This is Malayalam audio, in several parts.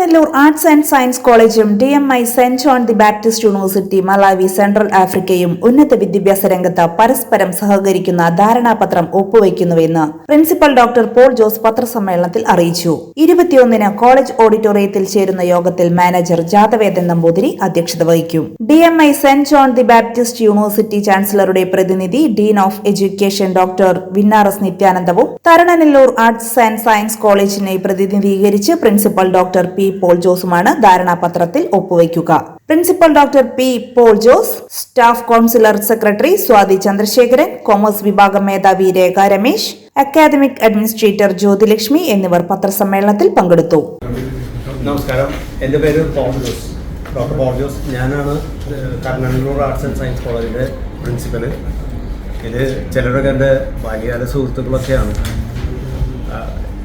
തരണനെല്ലൂർ ആർട്സ് ആൻഡ് സയൻസ് കോളേജും D M I Saint John the Baptist University Malawi central ആഫ്രിക്കയും ഉന്നത വിദ്യാഭ്യാസ രംഗത്ത് പരസ്പരം സഹകരിക്കുന്ന ധാരണാപത്രം ഒപ്പുവയ്ക്കുന്നുവെന്ന് പ്രിൻസിപ്പൽ ഡോക്ടർ പോൾ ജോസ് പത്രസമ്മേളനത്തിൽ അറിയിച്ചു. ഇരുപത്തിയൊന്നിന് കോളേജ് ഓഡിറ്റോറിയത്തിൽ ചേരുന്ന യോഗത്തിൽ മാനേജർ ജാതവേദൻ നമ്പൂതിരി അധ്യക്ഷത വഹിക്കും. D M I Saint John the Baptist University ചാൻസലറുടെ പ്രതിനിധി dean of education doctor Vinnaras നിത്യാനന്ദവും Tharananellur arts and science കോളേജിനെ പ്രതിനിധീകരിച്ച് പ്രിൻസിപ്പൽ ഡോക്ടർ പി പോൾ ജോസുമാണ് ധാരണാപത്രത്തിൽ ഒപ്പുവയ്ക്കുക. Principal doctor P Paul Jose staff councillor secretary Swathi Chandrasekharan commerce വിഭാഗം മേധാവി രേഖ രമേശ് അക്കാദമിക് അഡ്മിനിസ്ട്രേറ്റർ ജ്യോതിലക്ഷ്മി എന്നിവർ പത്രസമ്മേളനത്തിൽ പങ്കെടുത്തു. നമസ്കാരം. എന്റെ പേര് Paul Jose. Doctor Paul Jose. ഞാനാണ് ഏഹ്, ആർട്സ് ആൻഡ് സയൻസ് കോളേജിന്റെ പ്രിൻസിപ്പൽ ഇത് ചിലരൊക്കെ എന്റെ ബാല്യകാല സുഹൃത്തുക്കളൊക്കെയാണ്.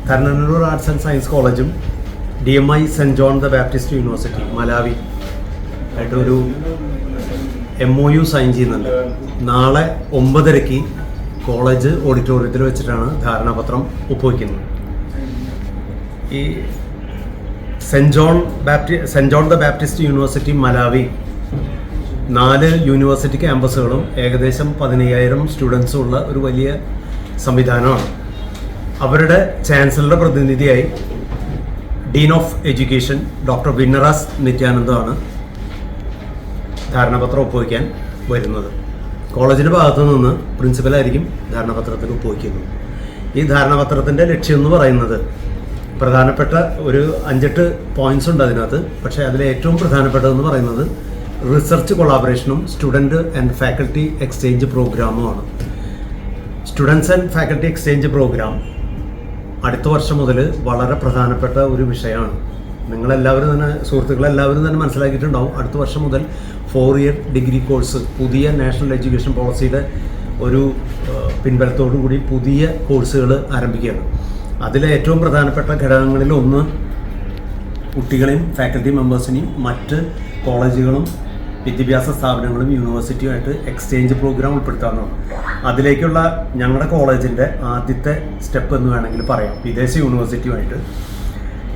കർണൂർ ആർട്സ് ആൻഡ് സയൻസ് കോളേജും D M I Saint John the Baptist University Malawi ആയിട്ടൊരു എം ഒ യു സൈൻ ചെയ്യുന്നുണ്ട്. നാളെ ഒമ്പതരയ്ക്ക് കോളേജ് ഓഡിറ്റോറിയത്തിൽ വെച്ചിട്ടാണ് ധാരണാപത്രം ഒപ്പുവയ്ക്കുന്നത് ഈ Saint John ബാപ്റ്റി Saint John the Baptist University Malawi നാല് യൂണിവേഴ്സിറ്റി ക്യാമ്പസുകളും ഏകദേശം പതിനയ്യായിരം സ്റ്റുഡൻസും ഉള്ള ഒരു വലിയ സംവിധാനമാണ്. അവരുടെ ചാൻസലറുടെ പ്രതിനിധിയായി dean of education doctor Vinnaras നിത്യാനന്ദമാണ് ധാരണാപത്രം ഒപ്പുവയ്ക്കാൻ വരുന്നത്. കോളേജിന്റെ ഭാഗത്തു നിന്ന് പ്രിൻസിപ്പലായിരിക്കും ധാരണാപത്രത്തിൽ ഒപ്പുവയ്ക്കുന്നത് ഈ ധാരണാപത്രത്തിന്റെ ലക്ഷ്യം എന്ന് പറയുന്നത് പ്രധാനപ്പെട്ട ഒരു അഞ്ചെട്ട് പോയിന്റ്സ് ഉണ്ട് അതിനകത്ത്. പക്ഷേ അതിൽ ഏറ്റവും പ്രധാനപ്പെട്ടതെന്ന് പറയുന്നത് റിസർച്ച് കൊളാബറേഷനും student and faculty exchange പ്രോഗ്രാമുമാണ് students and faculty exchange programme അടുത്ത വർഷം മുതൽ വളരെ പ്രധാനപ്പെട്ട ഒരു വിഷയമാണ്. നിങ്ങളെല്ലാവരും തന്നെ സുഹൃത്തുക്കളെല്ലാവരും തന്നെ മനസ്സിലാക്കിയിട്ടുണ്ടാവും. അടുത്ത വർഷം മുതൽ ഫോർ ഇയർ ഡിഗ്രി കോഴ്സ് പുതിയ നാഷണൽ എഡ്യൂക്കേഷൻ പോളിസിയുടെ ഒരു പിൻബലത്തോടു കൂടി പുതിയ കോഴ്സുകൾ ആരംഭിക്കുകയാണ്. അതിലെ ഏറ്റവും പ്രധാനപ്പെട്ട ഘടകങ്ങളിൽ ഒന്ന് കുട്ടികളെയും ഫാക്കൽറ്റി മെമ്പേഴ്സിനെയും മറ്റ് കോളേജുകളും വിദ്യാഭ്യാസ സ്ഥാപനങ്ങളും യൂണിവേഴ്സിറ്റിയുമായിട്ട് എക്സ്ചേഞ്ച് പ്രോഗ്രാം ഉൾപ്പെടുത്താവുന്നതാണ് അതിലേക്കുള്ള ഞങ്ങളുടെ കോളേജിന്റെ ആദ്യത്തെ സ്റ്റെപ്പ് എന്ന് വേണമെങ്കിൽ പറയാം. വിദേശ യൂണിവേഴ്സിറ്റിയുമായിട്ട്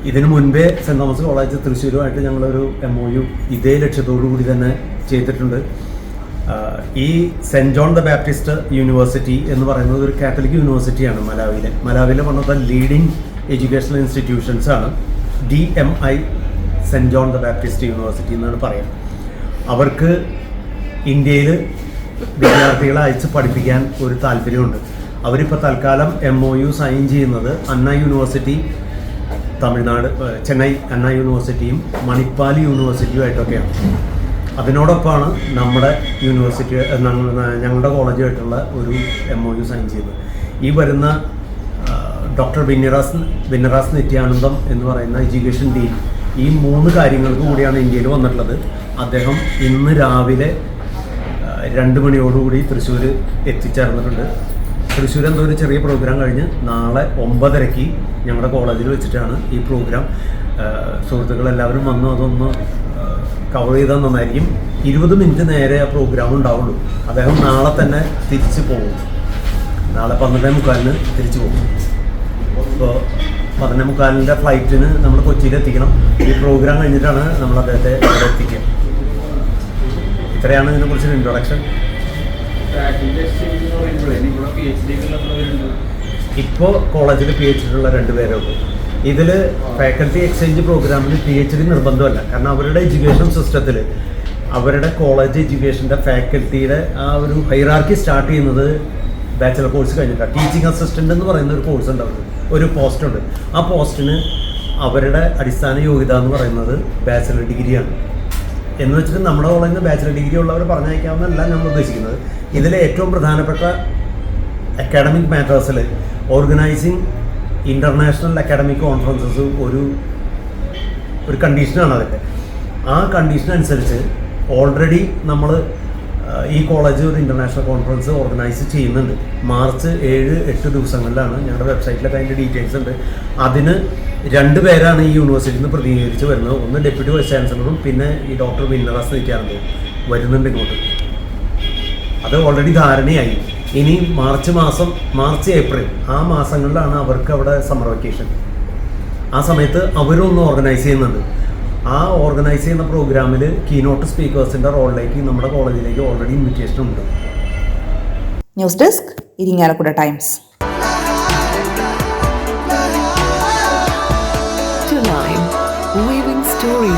ഇതിനു മുൻപേ സെന്റ് തോമസ് കോളേജ് തൃശ്ശൂരുമായിട്ട് ഞങ്ങളൊരു എം ഒ യു ഇതേ ലക്ഷ്യത്തോടു കൂടി തന്നെ ചെയ്തിട്ടുണ്ട്. ഈ Saint John the Baptist University എന്ന് പറയുന്നത് ഒരു കാത്തലിക് യൂണിവേഴ്സിറ്റിയാണ് മലാവിയിലെ. മലാവിയിലെ one of the leading educational institutions ആണ്. D M I Saint John the Baptist University എന്നാണ് പറയുക അവർക്ക് ഇന്ത്യയിൽ വിദ്യാർത്ഥികളെ അയച്ച് പഠിപ്പിക്കാൻ ഒരു താല്പര്യമുണ്ട്. അവരിപ്പോൾ തൽക്കാലം എം ഒ യു സൈൻ ചെയ്യുന്നത് അണ്ണ യൂണിവേഴ്സിറ്റി തമിഴ്നാട് ചെന്നൈ അണ്ണ യൂണിവേഴ്സിറ്റിയും മണിപ്പാൽ യൂണിവേഴ്സിറ്റിയുമായിട്ടൊക്കെയാണ് അതിനോടൊപ്പമാണ് നമ്മുടെ യൂണിവേഴ്സിറ്റി ഞങ്ങളുടെ കോളേജുമായിട്ടുള്ള ഒരു എം ഒ യു സൈൻ ചെയ്തത്. ഈ വരുന്ന ഡോക്ടർ വിന്നറാസ് വിന്നറാസ് നിത്യാനന്ദം എന്ന് പറയുന്ന എഡ്യൂക്കേഷൻ ഡീൻ ഈ മൂന്ന് കാര്യങ്ങൾക്ക് കൂടിയാണ് ഇന്ത്യയിൽ വന്നിട്ടുള്ളത്. അദ്ദേഹം ഇന്ന് രാവിലെ രണ്ട് മണിയോടുകൂടി തൃശ്ശൂർ എത്തിച്ചേർന്നിട്ടുണ്ട്. തൃശ്ശൂർ എന്തോ ഒരു ചെറിയ പ്രോഗ്രാം കഴിഞ്ഞ് നാളെ ഒമ്പതരയ്ക്ക് ഞങ്ങളുടെ കോളേജിൽ വെച്ചിട്ടാണ് ഈ പ്രോഗ്രാം സുഹൃത്തുക്കൾ സുഹൃത്തുക്കളെല്ലാവരും വന്ന് അതൊന്ന് കവർ ചെയ്താൽ നന്നായിരിക്കും. ഇരുപത് മിനിറ്റ് നേരെ ആ പ്രോഗ്രാം ഉണ്ടാവുള്ളൂ. അദ്ദേഹം നാളെ തന്നെ തിരിച്ചു പോകും. നാളെ പന്ത്രണ്ടേ മുക്കാലിന് തിരിച്ചു പോകും. അപ്പോൾ പന്ത്രണ്ടേ മുക്കാലിന്റെ ഫ്ലൈറ്റിന് നമ്മൾ കൊച്ചിയിൽ എത്തിക്കണം ഈ പ്രോഗ്രാം കഴിഞ്ഞിട്ടാണ് നമ്മൾ അദ്ദേഹത്തെ എത്തിക്കുക. ഇത്രയാണ് ഇതിനെക്കുറിച്ച് ഇൻട്രൊഡക്ഷൻ ഇപ്പോൾ കോളേജിൽ പി എച്ച് ഡി ഉള്ള രണ്ട് പേരെ ഉള്ളൂ. ഇതിൽ ഫാക്കൽറ്റി എക്സ്ചേഞ്ച് പ്രോഗ്രാമിൽ പി എച്ച് ഡി നിർബന്ധമല്ല. കാരണം അവരുടെ എഡ്യൂക്കേഷൻ സിസ്റ്റത്തിൽ അവരുടെ കോളേജ് എഡ്യൂക്കേഷന്റെ ഫാക്കൽറ്റിയുടെ ആ ഒരു ഹൈറാർക്കി സ്റ്റാർട്ട് ചെയ്യുന്നത് ബാച്ചലർ കോഴ്സ് കഴിഞ്ഞിട്ടാണ് ടീച്ചിങ് അസിസ്റ്റന്റ് എന്ന് പറയുന്ന ഒരു കോഴ്സ് ഉണ്ട് അവർക്ക്. ഒരു പോസ്റ്റ് ഉണ്ട്. ആ പോസ്റ്റിന് അവരുടെ അടിസ്ഥാന യോഗ്യത എന്ന് പറയുന്നത് ബാച്ചലർ ഡിഗ്രിയാണ് എന്ന് വെച്ചിട്ട് നമ്മുടെ കോളേജിൽ നിന്ന് ബാച്ചലർ ഡിഗ്രി ഉള്ളവർ പറഞ്ഞയക്കാമെന്നല്ല നമ്മൾ ഉദ്ദേശിക്കുന്നത്. ഇതിലെ ഏറ്റവും പ്രധാനപ്പെട്ട അക്കാഡമിക് മാറ്റേഴ്സിൽ ഓർഗനൈസിങ് ഇന്റർനാഷണൽ അക്കാഡമിക് കോൺഫറൻസസ് ഒരു ഒരു കണ്ടീഷനാണ് അതൊക്കെ ആ കണ്ടീഷൻ അനുസരിച്ച് ഓൾറെഡി നമ്മൾ ഈ കോളേജ് ഒരു ഇന്റർനാഷണൽ കോൺഫറൻസ് ഓർഗനൈസ് ചെയ്യുന്നുണ്ട്. മാർച്ച് ഏഴ് എട്ട് ദിവസങ്ങളിലാണ് ഞങ്ങളുടെ വെബ്സൈറ്റിലൊക്കെ അതിന്റെ ഡീറ്റെയിൽസ് ഉണ്ട്. അതിന് രണ്ട് പേരാണ് ഈ യൂണിവേഴ്സിറ്റിയിൽ നിന്ന് പ്രതിനിധീകരിച്ച് വരുന്നത്. ഒന്ന് ഡെപ്യൂട്ടി വൈസ് ചാൻസലറും പിന്നെ ഈ ഡോക്ടർ വിന്നറാസ് നിൽക്കാറുണ്ട് വരുന്നുണ്ട് ഇങ്ങോട്ട്. അത് ഓൾറെഡി ധാരണയായി. ഇനി മാർച്ച് മാസം മാർച്ച് ഏപ്രിൽ ആ മാസങ്ങളിലാണ് അവർക്ക് അവിടെ സമ്മർ വെക്കേഷൻ ആ സമയത്ത് അവരും ഒന്ന് ഓർഗനൈസ് ചെയ്യുന്നുണ്ട്. ആ ഓർഗനൈസ് ചെയ്യുന്ന പ്രോഗ്രാമിൽ കീനോട്ട് സ്പീക്കേഴ്സിന്റെ റോളിലേക്ക് നമ്മുടെ കോളേജിലേക്ക് ഓൾറെഡി ഇൻവിറ്റേഷൻ ഉണ്ട്. News desk Irinjalakuda Times